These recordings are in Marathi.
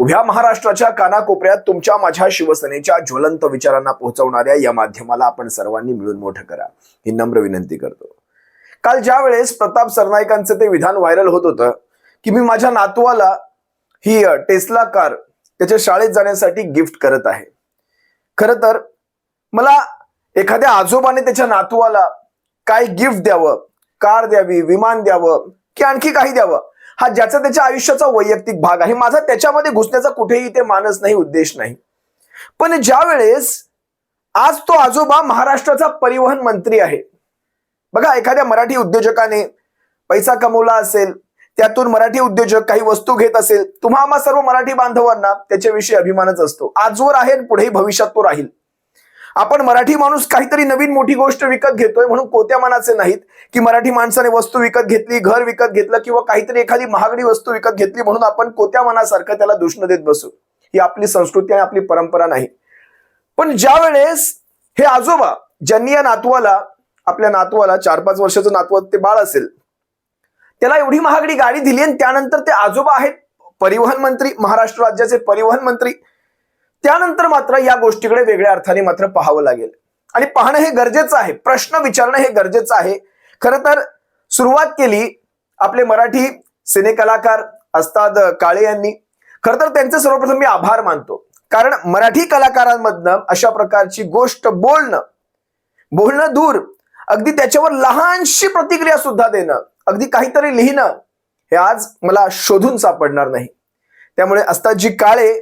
उभ्या महाराष्ट्राच्या कानाकोपऱ्यात तुमच्या माझ्या शिवसेनेच्या ज्वलंत विचारांना पोहोचवणाऱ्या या माध्यमाला आपण सर्वांनी मिळून मोठं करा ही नम्र विनंती करतो. काल ज्या वेळेस प्रताप सरनाईकांचं ते विधान व्हायरल होत होतं की मी माझ्या नातवाला ही टेस्ला कार त्याच्या शाळेत जाण्यासाठी गिफ्ट करत आहे. खर तर मला एखाद्या आजोबाने त्याच्या नातवाला काय गिफ्ट द्यावं कार द्यावी विमान द्यावं की आणखी काही द्यावं हा ज्याचा त्याच्या आयुष्याचा वैयक्तिक भाग आहे. माझा त्याच्यामध्ये घुसण्याचा कुठेही इथे मानस नाही उद्देश नाही. पण ज्या वेळेस आज तो आजोबा महाराष्ट्राचा परिवहन मंत्री आहे. बघा एखाद्या मराठी उद्योजकाने पैसा कमवला असेल त्यातून मराठी उद्योजक काही वस्तू घेत असेल तुम्हा आम्हा सर्व मराठी बांधवांना त्याच्याविषयी अभिमानच असतो. आजवर आहे पुढेही भविष्यात तो राहील. आपण मराठी माणूस काहीतरी नवीन मोठी गोष्ट विकत घेतोय म्हणून कोत्या मनाचे नाहीत की मराठी माणसाने वस्तू विकत घेतली घर विकत घेतलं किंवा काहीतरी एखादी महागडी वस्तू विकत घेतली म्हणून आपण कोत्या मनासारखं त्याला दुष्ण देत बसू. ही आपली संस्कृती आणि आपली परंपरा नाही. पण ज्या वेळेस हे आजोबा ज्यांनी या नातवाला आपल्या नातवाला चार पाच वर्षाचं नातवत ते बाळ असेल त्याला एवढी महागडी गाडी दिली आणि त्यानंतर ते आजोबा आहेत परिवहन मंत्री महाराष्ट्र राज्याचे परिवहन मंत्री त्यानंतर मात्र या गोष्टीकडे वेगळ्या अर्थाने मात्र पाहावं लागेल. आणि पाहणं हे गरजेचं आहे. प्रश्न विचारणं हे गरजेचं आहे. खरं तर सुरुवात केली आपले मराठी सिने कलाकार असतात काळे यांनी. खरं तर त्यांचे सर्वप्रथम मी आभार मानतो. कारण मराठी कलाकारांमधनं अशा प्रकारची गोष्ट बोलणं बोलणं दूर अगदी त्याच्यावर लहानशी प्रतिक्रिया सुद्धा देणं अगदी काहीतरी लिहिणं हे आज मला शोधून सापडणार नाही. त्यामुळे अस्ताजी काळे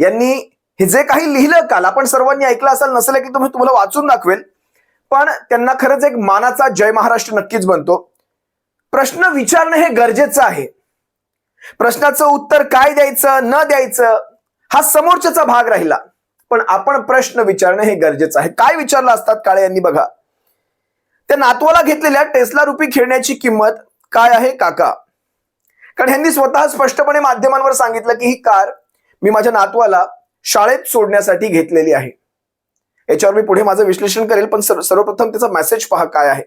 यांनी हे जे काही लिहिलं काल आपण सर्वांनी ऐकलं असेल नसेल की तुम्ही तुम्हाला वाचून दाखवेल. पण त्यांना खरंच एक मानाचा जय महाराष्ट्र नक्कीच बनतो. प्रश्न विचारणं हे गरजेचं आहे. प्रश्नाचं उत्तर काय द्यायचं न द्यायचं हा समोरच्याचा भाग राहिला. पण आपण प्रश्न विचारणं हे गरजेचं आहे. काय विचारलं असतात काळे यांनी बघा. त्या नातवाला घेतलेल्या टेस्ला रुपी खेळण्याची किंमत काय आहे काका? कारण ह्यांनी स्वतः स्पष्टपणे माध्यमांवर सांगितलं की ही कार मी माझ्या नातवाला शाळेत सोडण्यासाठी घेतलेली आहे. याच्यावर मी पुढे माझं विश्लेषण करेल पण सर्वप्रथम त्याचा मेसेज पहा काय आहे.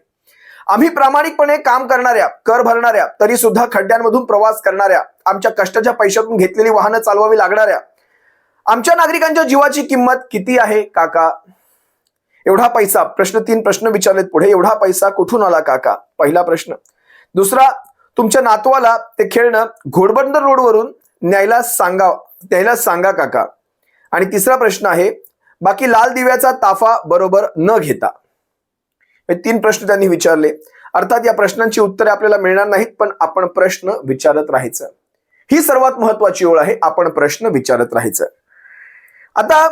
आम्ही प्रामाणिकपणे काम करणाऱ्या कर भरणाऱ्या तरी सुद्धा खड्ड्यांमधून प्रवास करणाऱ्या आमच्या कष्टाच्या पैशातून घेतलेली वाहनं चालवावी लागणाऱ्या आमच्या नागरिकांच्या जीवाची किंमत किती आहे काका? एवढा पैसा प्रश्न तीन प्रश्न विचारलेत पुढे एवढा पैसा कुठून आला काका? पहिला प्रश्न. दुसरा तुमच्या नातवाला ते खेळणं घोडबंदर रोडवरून न्यायला सांगा न्यायला सांगा काका. आणि तिसरा प्रश्न आहे बाकी लाल दिव्याचा ताफा बरोबर न घेता. हे तीन प्रश्न त्यांनी विचारले. अर्थात या प्रश्नांची उत्तरे आपल्याला मिळणार नाहीत पण आपण प्रश्न विचारत राहायचं. ही सर्वात महत्वाची ओळ आहे आपण प्रश्न विचारत राहायचं. आता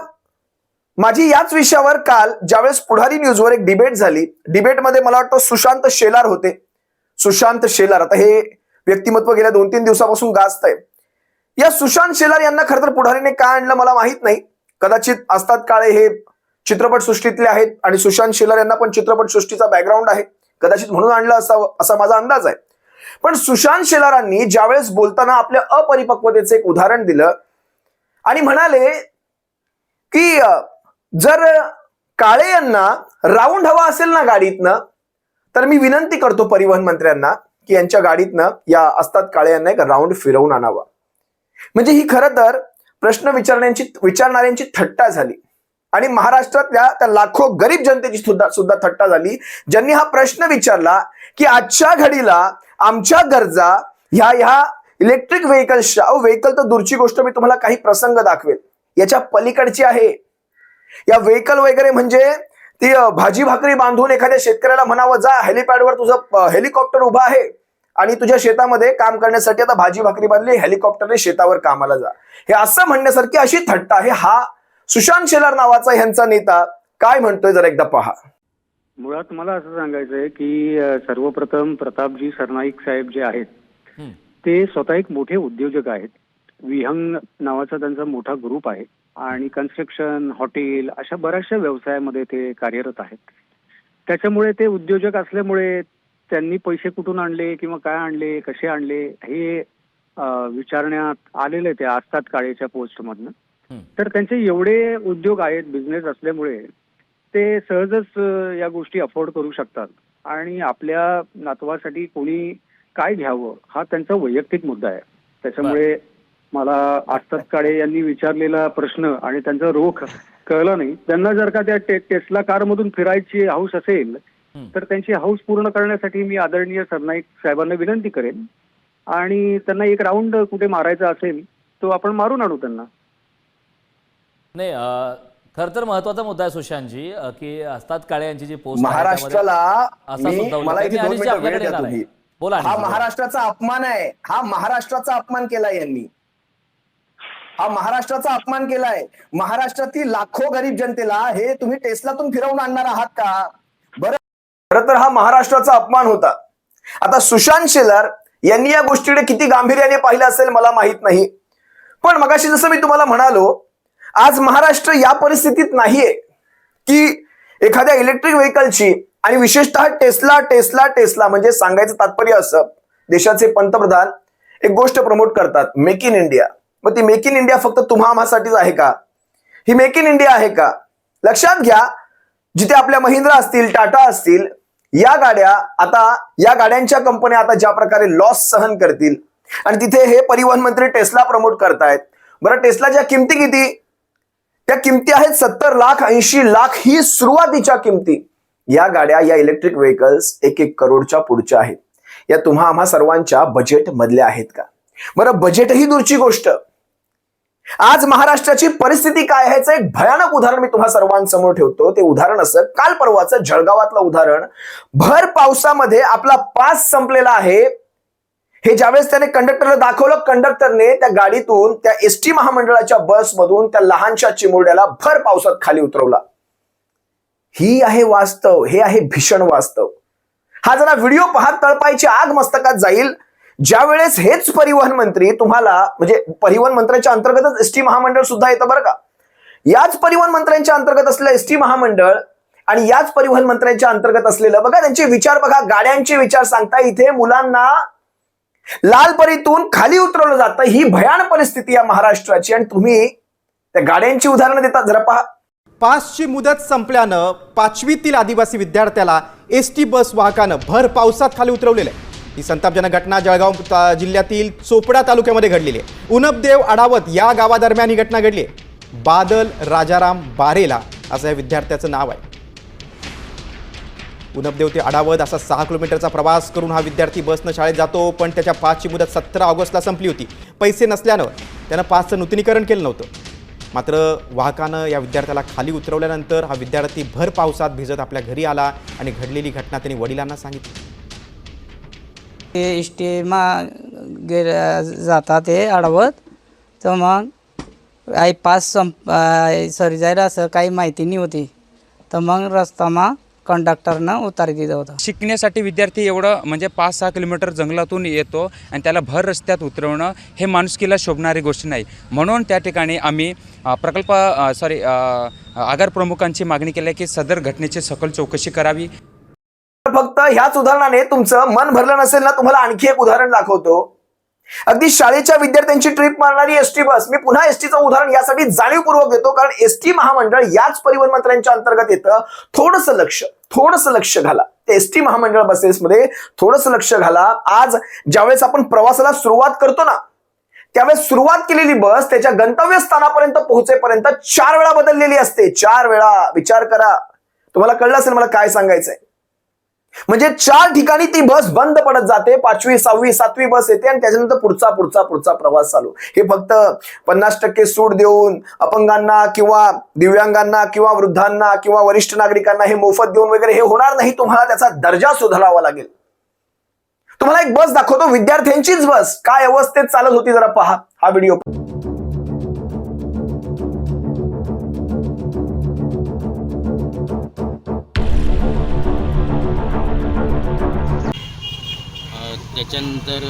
माझी याच विषयावर काल ज्यावेळेस पुढारी न्यूजवर एक डिबेट झाली डिबेटमध्ये मला वाटतं सुशांत शेलार होते. सुशांत शेलार आता हे व्यक्तिमत्व गेल्या दोन तीन दिवसापासून गाजत आहे या सुशांत शेलार यांना खरं तर पुढारीने काय आणलं मला माहीत नाही. कदाचित असतात काळे हे चित्रपट सृष्टीतले आहेत आणि सुशांत शेलार यांना पण चित्रपट सृष्टीचा बॅकग्राऊंड आहे. कदाचित म्हणून आणलं असावं असा माझा अंदाज आहे. पण सुशांत शेलारांनी ज्यावेळेस बोलताना आपल्या अपरिपक्वतेचं एक उदाहरण दिलं आणि म्हणाले की जर काळे यांना राऊंड हवा असेल ना गाडीतनं तर मी विनंती करतो परिवहन मंत्र्यांना की यांच्या गाडीतनं या असतात काळे यांना एक राऊंड फिरवून आणावा. म्हणजे ही खरं तर प्रश्न विचारण्याची विचारणाऱ्यांची थट्टा झाली. आणि महाराष्ट्रातल्या त्या लाखो गरीब जनतेची सुद्धा सुद्धा थट्टा झाली. ज्यांनी हा प्रश्न विचारला की आजच्या घडीला आमच्या गरजा ह्या ह्या इलेक्ट्रिक व्हेकल्सच्या व्हेकल तर दूरची गोष्ट मी तुम्हाला काही प्रसंग दाखवेल. याच्या पलीकडची आहे. या व्हेकल वगैरे म्हणजे ती भाजी भाकरी बांधून एखाद्या शेतकऱ्याला म्हणावं जा हेलिपॅडवर तुझं हेलिकॉप्टर उभा आहे. आणि तुझ्या शेतामध्ये काम करण्यासाठी आता भाजी भाकरी बांधली हेलिकॉप्टरने शेतावर कामाला जा. हे असं म्हणण्यासारखी अशी थट्टा आहे. हा सुशांत शेलार नावाचा ह्यांचा नेता काय म्हणतोय जरा एकदा पहा. मुळात मला असं सांगायचं आहे की सर्वप्रथम प्रतापजी सरनाईक साहेब जे आहेत ते स्वतः एक मोठे उद्योजक आहेत. विहंग नावाचा त्यांचा मोठा ग्रुप आहे आणि कन्स्ट्रक्शन हॉटेल अशा बऱ्याचशा व्यवसायामध्ये ते कार्यरत आहेत. त्याच्यामुळे ते उद्योजक असल्यामुळे त्यांनी पैसे कुठून आणले किंवा काय आणले कसे आणले हे विचारण्यात आलेले ते असतात काळेच्या पोस्टमधनं. तर त्यांचे एवढे उद्योग आहेत बिझनेस असल्यामुळे ते सहजच या गोष्टी अफोर्ड करू शकतात आणि आपल्या नातवासाठी कोणी काय घ्यावं हा त्यांचा वैयक्तिक मुद्दा आहे त्याच्यामुळे मला आस्ताद काळे यांनी विचारलेला प्रश्न आणि त्यांचा रोख कळला नाही त्यांना जर का त्या टेस्ला कारमधून फिरायची हौस असेल. तर त्यांची हौस पूर्ण करण्यासाठी मी आदरणीय सरनाईक साहेबांना विनंती करेन. आणि त्यांना एक राऊंड कुठे मारायचा असेल तो आपण मारून आणू त्यांना. नाही खरं तर महत्त्वाचा मुद्दा आहे सुशांतजी की असतात काळे यांची जी पोस्ट महाराष्ट्राला आपल्याकडे बोला हा. महाराष्ट्राचा अपमान आहे. हा महाराष्ट्राचा अपमान केला यांनी. हा महाराष्ट्राचा अपमान केलाय. महाराष्ट्रातील लाखो गरीब जनतेला हे तुम्ही टेस्लातून फिरवून आणणार आहात का? खरं तर हा महाराष्ट्राचा अपमान होता. आता सुशांत शेलार यांनी या गोष्टीकडे किती गांभीर्याने पाहिलं असेल मला माहीत नाही. पण मगाशी जसं मी तुम्हाला म्हणालो आज महाराष्ट्र या परिस्थितीत नाहीये की एखाद्या इलेक्ट्रिक व्हेकलची आणि विशेषतः टेस्ला टेस्ला टेस्ला म्हणजे सांगायचं तात्पर्य असं देशाचे पंतप्रधान एक गोष्ट प्रमोट करतात मेक इन इंडिया मग ती मेक इन इंडिया फक्त तुम्हा आम्हासाठीच आहे का? ही मेक इन इंडिया आहे का? लक्षात घ्या जिथे आपल्या महिंद्रा असतील टाटा असतील या गाड्या आता या गाड्यांच्या कंपन्या आता ज्या प्रकारे लॉस सहन करतील आणि तिथे हे परिवहन मंत्री टेस्ला प्रमोट करतायत. बरं टेस्लाच्या किमती किती? त्या किमती आहेत सत्तर लाख ऐंशी लाख ही सुरुवातीच्या किमती. या गाड्या या इलेक्ट्रिक व्हेकल्स एक एक करोडच्या पुढच्या आहेत. या तुम्हा आम्हा सर्वांच्या बजेट मधल्या आहेत का? बरं बजेटही दूरची गोष्ट. आज महाराष्ट्राची परिस्थिती काय आहे एक भयानक उदाहरण मी तुम्हा सर्वांसमोर ठेवतो. ते उदाहरण असं काल परवाचं जळगावातलं उदाहरण. भर पावसामध्ये आपला पास संपलेला आहे. हे ज्यावेळेस त्याने कंडक्टरला दाखवलं कंडक्टरने त्या गाडीतून त्या एस टी महामंडळाच्या बसमधून त्या लहानशा चिमुरड्याला भर पावसात खाली उतरवला. ही आहे वास्तव हे आहे भीषण वास्तव. हा जरा व्हिडिओ पाहत तळपायची आग मस्तकात जाईल. ज्या वेळेस हेच परिवहन मंत्री तुम्हाला म्हणजे परिवहन मंत्र्यांच्या अंतर्गतच एसटी महामंडळ सुद्धा येतं बरं का. याच परिवहन मंत्र्यांच्या अंतर्गत असलेलं एसटी महामंडळ आणि याच परिवहन मंत्र्यांच्या अंतर्गत असलेलं बघा त्यांचे विचार बघा गाड्यांचे विचार सांगता इथे मुलांना लाल परीतून खाली उतरवलं जातं. ही भयान परिस्थिती या महाराष्ट्राची आणि तुम्ही त्या गाड्यांची उदाहरणं देता. जरा पहा. पासची मुदत संपल्यानं पाचवीतील आदिवासी विद्यार्थ्याला एस टी बस वाहकानं भर पावसात खाली उतरवलेलं आहे. ही संतापजनक घटना जळगाव ता- जिल्ह्यातील चोपडा तालुक्यामध्ये घडलेली आहे. उनपदेव अडावत या गावादरम्यान ही घटना घडली आहे. बादल राजाराम बारेला असं या विद्यार्थ्याचं नाव आहे. उनपदेव ते अडावत असा सहा किलोमीटरचा प्रवास करून हा विद्यार्थी बसनं शाळेत जातो पण त्याच्या पाचची मुदत सतरा ऑगस्टला संपली होती. पैसे नसल्यानं त्यानं पाचचं नूतनीकरण केलं नव्हतं. मात्र वाहकानं या विद्यार्थ्याला खाली उतरवल्यानंतर हा विद्यार्थी भर पावसात भिजत आपल्या घरी आला आणि घडलेली घटना त्यांनी वडिलांना सांगितली. एस टी मा गेले जातात ते अडवत तर मग आई पास संप आय सरी जायला असं काही माहिती नाही होती. तर मग रस्तामा कंडक्टरनं उतार दिलं होतं. शिकण्यासाठी विद्यार्थी एवढं म्हणजे पाच सहा किलोमीटर जंगलातून येतो आणि त्याला भर रस्त्यात उतरवणं हे माणुसकीला शोभणारी गोष्ट नाही. म्हणून त्या ठिकाणी आम्ही प्रकल्प सॉरी आगार प्रमुखांची मागणी केली आहे की सदर घटनेची सखोल चौकशी करावी. फक्त ह्याच उदाहरणाने तुमचं मन भरलं नसेल ना तुम्हाला आणखी एक उदाहरण दाखवतो. अगदी शाळेच्या विद्यार्थ्यांची ट्रिप मारणारी एसटी बस मी पुन्हा एसटीचं उदाहरण यासाठी जाणीवपूर्वक देतो कारण एसटी महामंडळ याच परिवहन मंत्र्यांच्या अंतर्गत येतं. थोडंसं लक्ष थोडंसं लक्ष घाला. एसटी महामंडळ बसेसमध्ये थोडंसं लक्ष घाला. आज ज्यावेळेस आपण प्रवासाला सुरुवात करतो ना त्यावेळेस सुरुवात केलेली बस त्याच्या गंतव्यस्थानापर्यंत पोहोचेपर्यंत चार वेळा बदललेली असते. चार वेळा विचार करा. तुम्हाला कळलं असेल मला काय सांगायचंय. म्हणजे चार ठिकाणी ती बस बंद पडत जाते. पाचवी सहावी सातवी बस येते आणि त्याच्यानंतर पुढचा पुढचा पुढचा प्रवास चालू. हे फक्त पन्नास टक्के सूट देऊन अपंगांना किंवा दिव्यांगांना किंवा वृद्धांना किंवा वरिष्ठ नागरिकांना हे मोफत देऊन वगैरे हे होणार नाही. तुम्हाला त्याचा दर्जा सुधारावा लागेल. तुम्हाला एक बस दाखवतो. विद्यार्थ्यांचीच बस. काय अवस्थेत चालत होती जरा पहा. हा व्हिडिओ. त्याच्यानंतर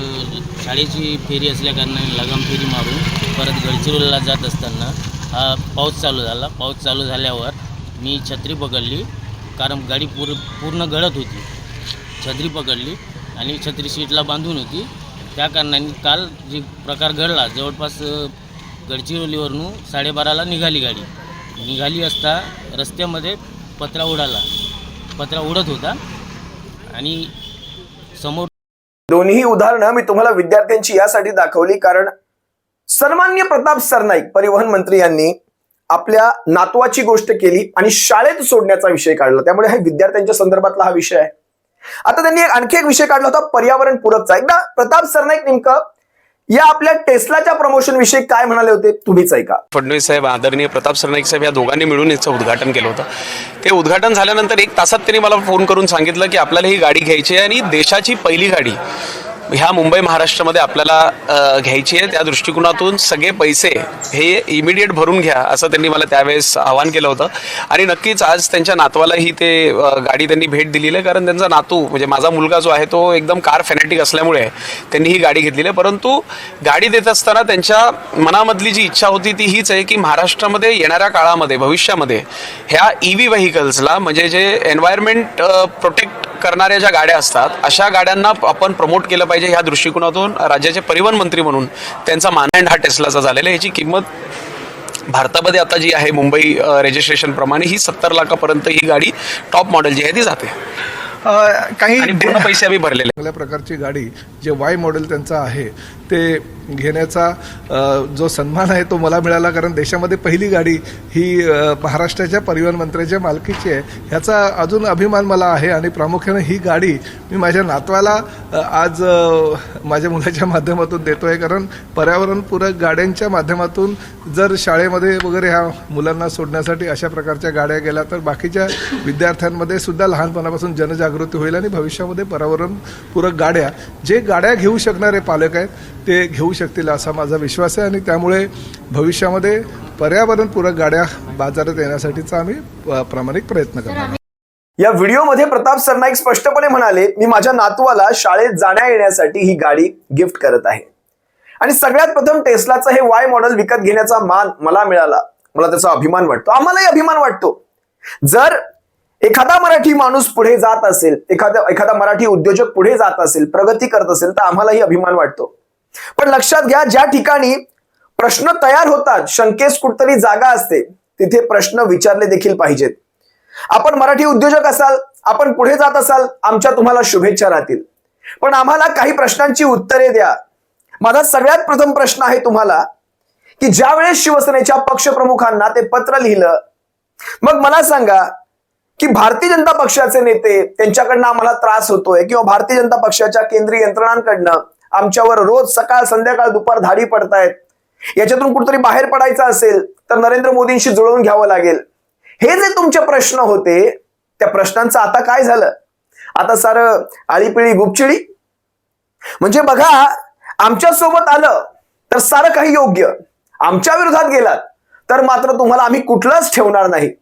शाळेची फेरी असल्याकारणाने लगाम फेरी मारून परत गडचिरोलीला जात असताना हा पाऊस चालू झाला. पाऊस चालू झाल्यावर मी छत्री पकडली. कारण गाडी पूर पूर्ण गळत होती. छत्री पकडली आणि छत्री सीटला बांधून होती. त्या कारणाने काल जे प्रकार घडला जवळपास गडचिरोलीवरून साडेबाराला निघाली गाडी. निघाली असता रस्त्यामध्ये पत्रा उडाला. पत्रा उडत होता आणि समोर दोन्ही उदाहरणं मी तुम्हाला विद्यार्थ्यांची यासाठी दाखवली कारण सन्मान्य प्रताप सरनाईक परिवहन मंत्री यांनी आपल्या नातवाची गोष्ट केली आणि शाळेत सोडण्याचा विषय काढला. त्यामुळे हा विद्यार्थ्यांच्या संदर्भातला हा विषय आहे. आता त्यांनी एक आणखी एक विषय काढला होता पर्यावरण पूरकचा. एकदा प्रताप सरनाईक नेमकं या आपल्या टेस्लाच्या प्रमोशन विषयी काय म्हणाले होते? तुम्हीच ऐका. फडणवीस साहेब आदरणीय प्रताप सरनाईक साहेब या दोघांनी मिळून याचं उद्घाटन केलं होतं. ते उद्घाटन झाल्यानंतर एक तासात त्यांनी मला फोन करून सांगितलं की आपल्याला ही गाडी घ्यायची आहे आणि देशाची पहिली गाडी ह्या मुंबई महाराष्ट्रामध्ये आपल्याला घ्यायची आहे. त्या दृष्टिकोनातून सगळे पैसे हे इमिडिएट भरून घ्या असं त्यांनी मला त्यावेळेस आवाहन केलं होतं. आणि नक्कीच आज त्यांच्या नातवालाही ते गाडी त्यांनी भेट दिलेली आहे. कारण त्यांचा नातू म्हणजे माझा मुलगा जो आहे तो एकदम कार फॅनेटिक असल्यामुळे त्यांनी ही गाडी घेतलेली आहे. परंतु गाडी देत असताना त्यांच्या मनामधली जी इच्छा होती ती हीच आहे की महाराष्ट्रामध्ये येणाऱ्या काळामध्ये भविष्यामध्ये ह्या ई व्ही व्हेकल्सला म्हणजे जे एन्व्हायरमेंट प्रोटेक्ट करणाऱ्या ज्या गाड्या असतात अशा गाड्यांना आपण प्रमोट केलं पाहिजे. ह्या दृष्टिकोनातून राज्याचे परिवहन मंत्री म्हणून त्यांचा मानहँड हा टेस्लाचा झालेला याची किंमत भारतामध्ये आता जी आहे मुंबई रजिस्ट्रेशनप्रमाणे ही सत्तर लाखापर्यंत ही गाडी टॉप मॉडेल जी आहे ती जाते. काही आणि पूर्ण पैसे आम्ही भरलेले. चांगल्या प्रकारची गाडी जे वाय मॉडेल त्यांचा आहे ते घेण्याचा जो सन्मान आहे तो मला मिळाला कारण देशामध्ये पहिली गाडी ही महाराष्ट्राच्या परिवहन मंत्र्याच्या मालकीची आहे ह्याचा अजून अभिमान मला आहे आणि प्रामुख्याने ही गाडी मी माझ्या नातवाला आज माझ्या मुलाच्या माध्यमातून देतो आहे कारण पर्यावरणपूरक गाड्यांच्या माध्यमातून जर शाळेमध्ये वगैरे ह्या मुलांना सोडण्यासाठी अशा प्रकारच्या गाड्या गेल्या तर बाकीच्या विद्यार्थ्यांमध्ये सुद्धा लहानपणापासून जनजागृती होईल आणि भविष्यामध्ये पर्यावरणपूरक गाड्या जे गाड्या घेऊ शकणारे पालक आहेत ते घेऊ शकतील असा माझा विश्वास आहे आणि त्यामुळे भविष्यामध्ये पर्यावरणपूरक गाड्या बाजारात येण्यासाठीचा आम्ही प्रामाणिक प्रयत्न करणार या व्हिडिओमध्ये प्रताप सरनाईक स्पष्टपणे म्हणाले मी माझ्या नातवाला शाळेत जाण्या येण्यासाठी ही गाडी गिफ्ट करत आहे. आणि सगळ्यात प्रथम टेस्लाचं हे वाय मॉडेल विकत घेण्याचा मान मला मिळाला. मला त्याचा अभिमान वाटतो. आम्हालाही अभिमान वाटतो. जर एखादा मराठी माणूस पुढे जात असेल एखादा एखादा मराठी उद्योजक पुढे जात असेल प्रगती करत असेल तर आम्हालाही अभिमान वाटतो. पण लक्षात घ्या ज्या ठिकाणी प्रश्न तयार होतात शंकेस कुठतरी जागा असते तिथे प्रश्न विचारले देखील पाहिजेत. आपण मराठी उद्योजक असाल आपण पुढे जात असाल आमच्या तुम्हाला शुभेच्छा राहतील. पण आम्हाला काही प्रश्नांची उत्तरे द्या. माझा सगळ्यात प्रथम प्रश्न आहे तुम्हाला की ज्यावेळेस शिवसेनेच्या पक्षप्रमुखांना ते पत्र लिहिलं मग मला सांगा की भारतीय जनता पक्षाचे नेते त्यांच्याकडनं आम्हाला त्रास होतोय किंवा भारतीय जनता पक्षाच्या केंद्रीय यंत्रणांकडनं आमच्यावर रोज सकाळ संध्याकाळ दुपार धाडी पडतायत. याच्यातून कुठेतरी बाहेर पडायचं असेल तर नरेंद्र मोदींशी जुळवून घ्यावं लागेल. हे जे तुमचे प्रश्न होते त्या प्रश्नांचं आता काय झालं? आता सार आळीपिळी गुपचिळी? म्हणजे बघा आमच्यासोबत आलं तर सारं काही योग्य. आमच्या विरोधात गेलात तर मात्र तुम्हाला आम्ही कुठलंच ठेवणार नाही.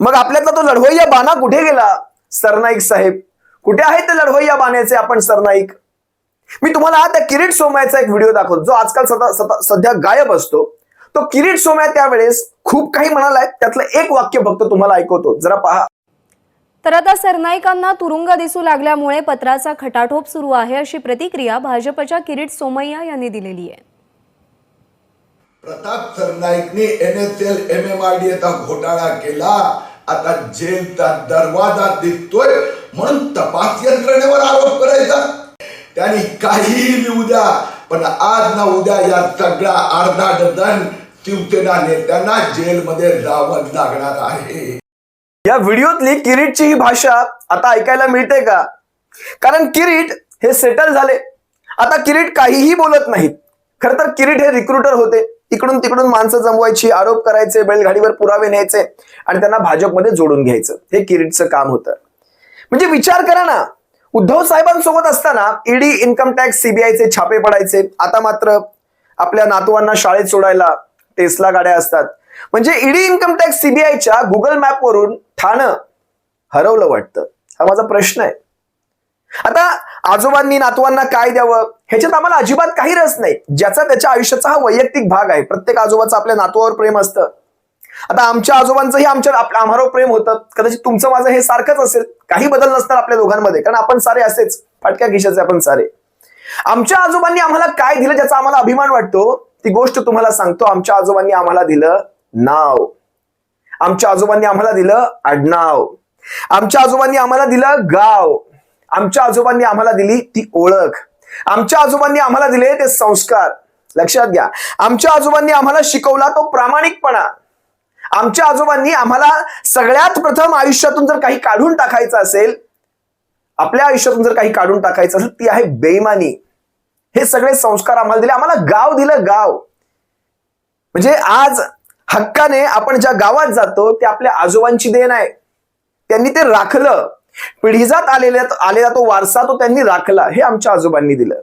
मग आपल्यातला तो लढवय्या बाणा कुठे गेला? सरनाईक साहेब. कुठे आहेत ते लढवय्या बाण्याचे आपण सरनाईक? मी तुम्हाला त्या किरीट सोमयाचा एक व्हिडिओ दाखवतो जो आजकाल सदा- सध्या गायब असतो. तो किरीट सोमया त्यावेळेस खूप काही म्हणालाय त्यातलं एक वाक्य फक्त तुम्हाला ऐकवतो. जरा पहा. तर आता सरनाईकांना तुरुंग दिसू लागल्यामुळे पत्राचा खटाटोप सुरू आहे अशी प्रतिक्रिया भाजपच्या किरीट सोमय्या यांनी दिलेली आहे. Pratap सरनाईकने N S L M M R D घोटाळा केला. आता जेलचा दरवाजा दिसतोय म्हणून तपास यंत्रणेवर आरोप करायचा. त्यांनी काही लिहू द्या पण आज ना उद्या या सगळ्या अर्धा डझन शिवसेना नेत्यांना जेलमध्ये जावं लागणार आहे. या व्हिडिओतली किरीटची ही भाषा आता ऐकायला मिळते का? कारण किरीट हे सेटल झाले. आता किरीट काहीही बोलत नाहीत. खर तर किरीट हे रिक्रुटर होते. इकडून तिकडून माणसं जमवायची आरोप करायचे बैलगाडीवर पुरावे न्यायचे आणि त्यांना भाजपमध्ये जोडून घ्यायचं. हे किरीटचं काम होतं. म्हणजे विचार करा ना. उद्धव साहेबांसोबत असताना ईडी इन्कम टॅक्स सीबीआयचे छापे पडायचे. आता मात्र आपल्या नातवांना शाळेत सोडायला टेस्ला गाड्या असतात. म्हणजे ईडी इन्कम टॅक्स सीबीआयच्या गुगल मॅपवरून ठाणं हरवलं वाटतं. हा माझा प्रश्न आहे. आता आजोबांनी नातवांना काय द्यावं? ह्याच्यात आम्हाला अजिबात काही रस नाही. ज्याचा त्याच्या आयुष्याचा हा वैयक्तिक भाग आहे. प्रत्येक आजोबाचं आपल्या नातवावर प्रेम असतं. आता आमच्या आजोबांचंही आमच्या आम्हाला आम्हावर प्रेम होतं. कदाचित तुमचं माझं हे सारखंच असेल. काही बदल नसणार आपल्या दोघांमध्ये. कारण आपण सारे असेच. फाटक्या खिशाचे आपण सारे. आमच्या आजोबांनी आम्हाला काय दिलं ज्याचा आम्हाला अभिमान वाटतो? ती गोष्ट तुम्हाला सांगतो. आमच्या आजोबांनी आम्हाला दिलं नाव. आमच्या आजोबांनी आम्हाला दिलं आडनाव. आमच्या आजोबांनी आम्हाला दिलं गाव. आमच्या आजोबांनी आम्हाला दिली ती ओळख. आमच्या आजोबांनी आम्हाला दिले ते संस्कार. लक्षात घ्या. आमच्या आजोबांनी आम्हाला शिकवला तो प्रामाणिकपणा. आमच्या आजोबांनी आम्हाला सगळ्यात प्रथम आयुष्यातून जर काही काढून टाकायचं असेल आपल्या आयुष्यातून जर काही काढून टाकायचं असेल ती आहे बेईमानी. हे सगळे संस्कार आम्हाला दिले. आम्हाला गाव दिलं गाव. म्हणजे आज हक्काने आपण ज्या गावात जातो ते आपल्या आजोबांची देण आहे. त्यांनी ते राखलं. पिढीजात आलेल्या आलेला तो वारसा तो त्यांनी राखला हे आमच्या आजोबांनी दिलं.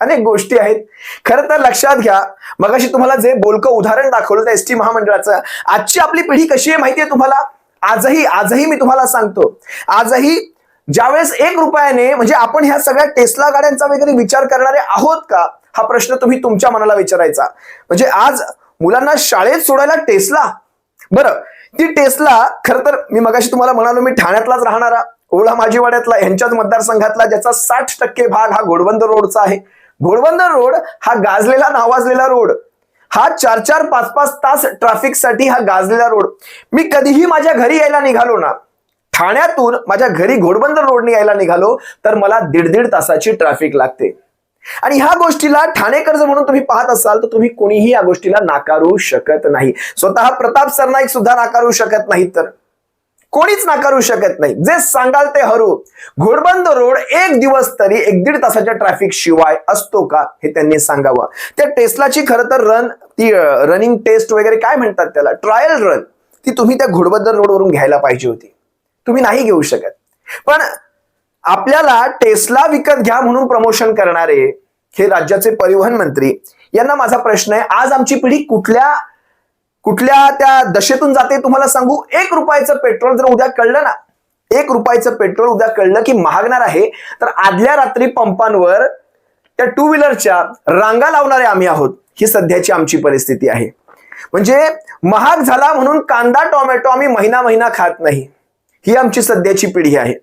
अनेक गोष्टी आहेत. खरं तर लक्षात घ्या मगाशी तुम्हाला जे बोलकं उदाहरण दाखवलं एस टी महामंडळाचं आजची आपली पिढी कशी आहे माहितीये तुम्हाला? आजही आजही मी तुम्हाला सांगतो. आजही ज्यावेळेस एक रुपयाने म्हणजे आपण ह्या सगळ्या टेस्ला गाड्यांचा वगैरे विचार करणारे आहोत का? हा प्रश्न तुम्ही तुमच्या मनाला विचारायचा. म्हणजे आज मुलांना शाळेत सोडायला टेस्ला? बरं ती टेस्ला खर तर मी मगाशी तुम्हाला म्हणालो मी ठाण्यातलाच राहणारा ओळा माझीवाड्यातला यांच्याच मतदारसंघातला ज्याचा साठ टक्के भाग हा घोडबंदर रोडचा आहे. घोडबंदर रोड हा गाजलेला नावाजलेला रोड. हा चार चार पाच पाच तास ट्रॅफिकसाठी हा गाजलेला रोड. मी कधीही माझ्या घरी यायला निघालो ना ठाण्यातून माझ्या घरी घोडबंदर रोडने यायला निघालो तर मला दीड दीड तासाची ट्रॅफिक लागते. आणि ह्या गोष्टीला ठाणेकर जर म्हणून तुम्ही पाहत असाल तर तुम्ही कोणीही या गोष्टीला नाकारू शकत नाही. स्वतः प्रताप सरनाईक सुद्धा नाकारू शकत नाही तर. कोणीच नाकारू शकत नाही. जे सांगाल ते हरू. घोडबंद रोड एक दिवस तरी एक दीड तासाच्या ट्रॅफिक शिवाय असतो का? हे त्यांनी सांगावं. त्या टेस्टलाची खरं तर रन ती रनिंग टेस्ट वगैरे काय म्हणतात त्याला? ट्रायल रन ती तुम्ही त्या घोडबंदर रोडवरून घ्यायला पाहिजे होती. तुम्ही नाही घेऊ शकत. पण आपल्याला टेस्ला विकत घ्या म्हणून प्रमोशन करणारे हे राज्याचे परिवहन मंत्री यांना माझा प्रश्न आहे. आज आमची पिढी कुठल्या कुठल्या त्या दशेतून जाते तुम्हाला सांगू? एक रुपयाचं पेट्रोल जर उद्या कळलं ना एक रुपयाचं पेट्रोल उद्या कळलं की महागणार आहे तर आदल्या रात्री पंपांवर त्या टू व्हीलरच्या रांगा लावणारे आम्ही आहोत. ही सध्याची आमची परिस्थिती आहे. म्हणजे महाग झाला म्हणून कांदा टोमॅटो आम्ही महिना महिना खात नाही. ही आमची सध्याची पिढी आहे.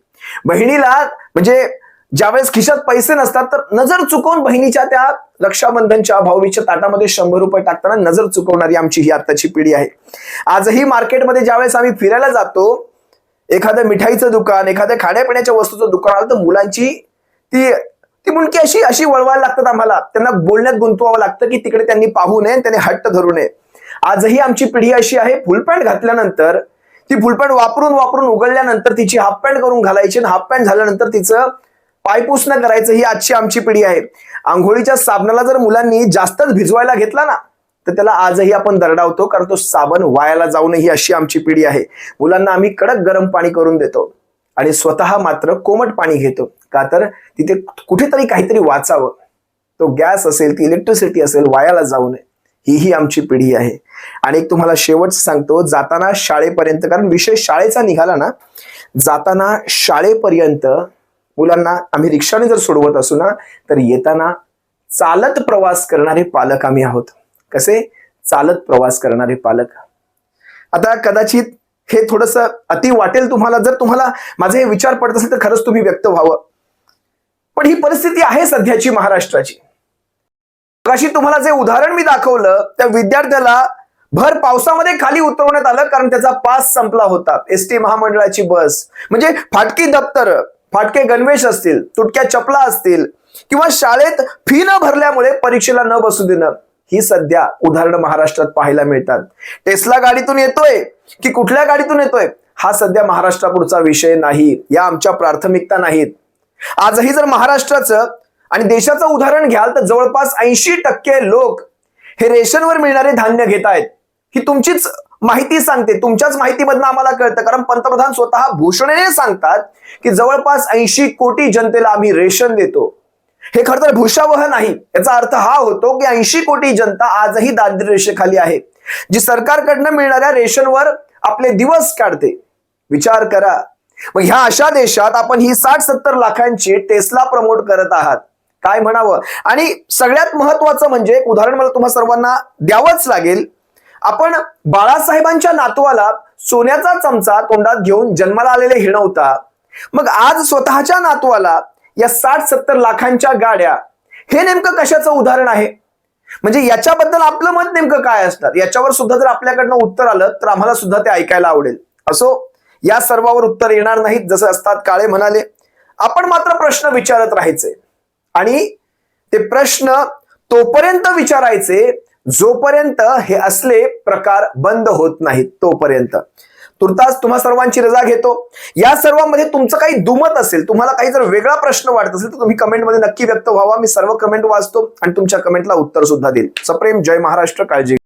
बहिणीला म्हणजे ज्यावेळेस खिशात पैसे नसतात तर नजर चुकवून बहिणीच्या त्या रक्षाबंधनच्या भाऊबीच्या ताटामध्ये शंभर रुपये टाकताना नजर चुकवणारी आमची ही आताची पिढी आहे. आजही मार्केटमध्ये ज्यावेळेस आम्ही फिरायला जातो एखादं मिठाईचं दुकान एखाद्या खाण्यापिण्याच्या वस्तूचं दुकान आलं तर मुलांची ती ती मुलकी अशी अशी वळवायला लागतात आम्हाला. त्यांना बोलण्यात गुंतवावं लागतं की तिकडे त्यांनी पाहू नये त्यांनी हट्ट धरू नये. आजही आमची पिढी अशी आहे फुलपॅन्ट घातल्यानंतर ती फुल पॅन्ट वापरून वापरून उघडल्यानंतर तिची हाफ पॅन्ट करून घालायची आणि हाफ पॅन्ट झाल्यानंतर तिचं पायपुसणं करायचं ही आजची आमची पिढी आहे. आंघोळीच्या साबणाला जर मुलांनी जास्तच भिजवायला घेतला ना तर त्याला आजही आपण दरडावतो कारण तो साबण वायाला जाऊ नये ही अशी आमची पिढी आहे. मुलांना आम्ही कडक गरम पाणी करून देतो आणि स्वतः मात्र कोमट पाणी घेतो का तर तिथे कुठेतरी काहीतरी वाचावं. तो गॅस असेल ती इलेक्ट्रिसिटी असेल वायाला जाऊ नये. ही ही आमची पिढी आहे. आणि एक तुम्हाला शेवट सांगतो जाताना शाळेपर्यंत कारण विषय शाळेचा निघाला ना जाताना शाळेपर्यंत मुलांना आम्ही रिक्षाने जर सोडवत असू ना तर येताना चालत प्रवास करणारे पालक आम्ही आहोत. कसे? चालत प्रवास करणारे पालक. आता कदाचित हे थोडस अति वाटेल तुम्हाला जर तुम्हाला माझे हे विचार पडत असेल तर खरंच तुम्ही व्यक्त व्हावं. पण ही परिस्थिती आहे सध्याची महाराष्ट्राची. अशी तुम्हाला जे उदाहरण मी दाखवलं त्या विद्यार्थ्याला भर पावसामध्ये खाली उतरवण्यात आलं कारण त्याचा पास संपला होता. एसटी महामंडळाची बस. म्हणजे फाटकी दप्तर फाटके गणवेश असतील तुटक्या चपला असतील किंवा शाळेत फी न भरल्यामुळे परीक्षेला न बसू देणं ही सध्या उदाहरणं महाराष्ट्रात पाहायला मिळतात. टेस्ला गाडीतून येतोय की कुठल्या गाडीतून येतोय? हा सध्या महाराष्ट्रापुढचा विषय नाही. या आमच्या प्राथमिकता नाहीत. आजही जर महाराष्ट्राचं आणि देशाचं उदाहरण घ्याल तर जवळपास ऐंशी टक्के लोक हे रेशनवर मिळणारे धान्य घेत आहेत ही तुमचीच माहिती सांगते. तुमच्याच माहितीमधनं आम्हाला कळतं. कारण पंतप्रधान स्वतः भूषणेने सांगतात की जवळपास ऐंशी कोटी जनतेला आम्ही रेशन देतो. हे खरं तर भूषावह नाही. याचा अर्थ हा होतो की ऐंशी कोटी जनता आजही दारिद्र्य रेषेखाली आहे. जी सरकारकडनं मिळणाऱ्या रेशनवर आपले दिवस काढते. विचार करा. मग ह्या अशा देशात आपण ही साठ सत्तर लाखांची टेस्ला प्रमोट करत आहात. काय म्हणावं? आणि सगळ्यात महत्वाचं म्हणजे एक उदाहरण मला तुम्हा सर्वांना द्यावंच लागेल. आपण बाळासाहेबांच्या नातवाला सोन्याचा चमचा तोंडात घेऊन जन्माला आलेले हिणवता. मग आज स्वतःच्या नातवाला या साठ सत्तर लाखांच्या गाड्या हे नेमकं कशाचं उदाहरण आहे? म्हणजे याच्याबद्दल आपलं मत नेमकं काय असणार? याच्यावर सुद्धा जर आपल्याकडनं उत्तर आलं तर आम्हाला सुद्धा ते ऐकायला आवडेल. असो या सर्वावर उत्तर येणार नाहीत जसं असतात काळे म्हणाले. आपण मात्र प्रश्न विचारत राहायचे. आणि ते प्रश्न तोपर्यंत विचारायचे जोपर्यंत हे असले प्रकार बंद होत नाहीत तोपर्यंत. तुर्तास तुम्हा सर्वांची रजा घेतो. या सर्वांमध्ये तुमचं काही दुमत असेल तुम्हाला काही जर वेगळा प्रश्न वाटत असेल तर तुम्ही कमेंटमध्ये नक्की व्यक्त व्हावा. मी सर्व कमेंट वाचतो आणि तुमच्या कमेंटला उत्तर सुद्धा देईल सप्रेम जय महाराष्ट्र काळजी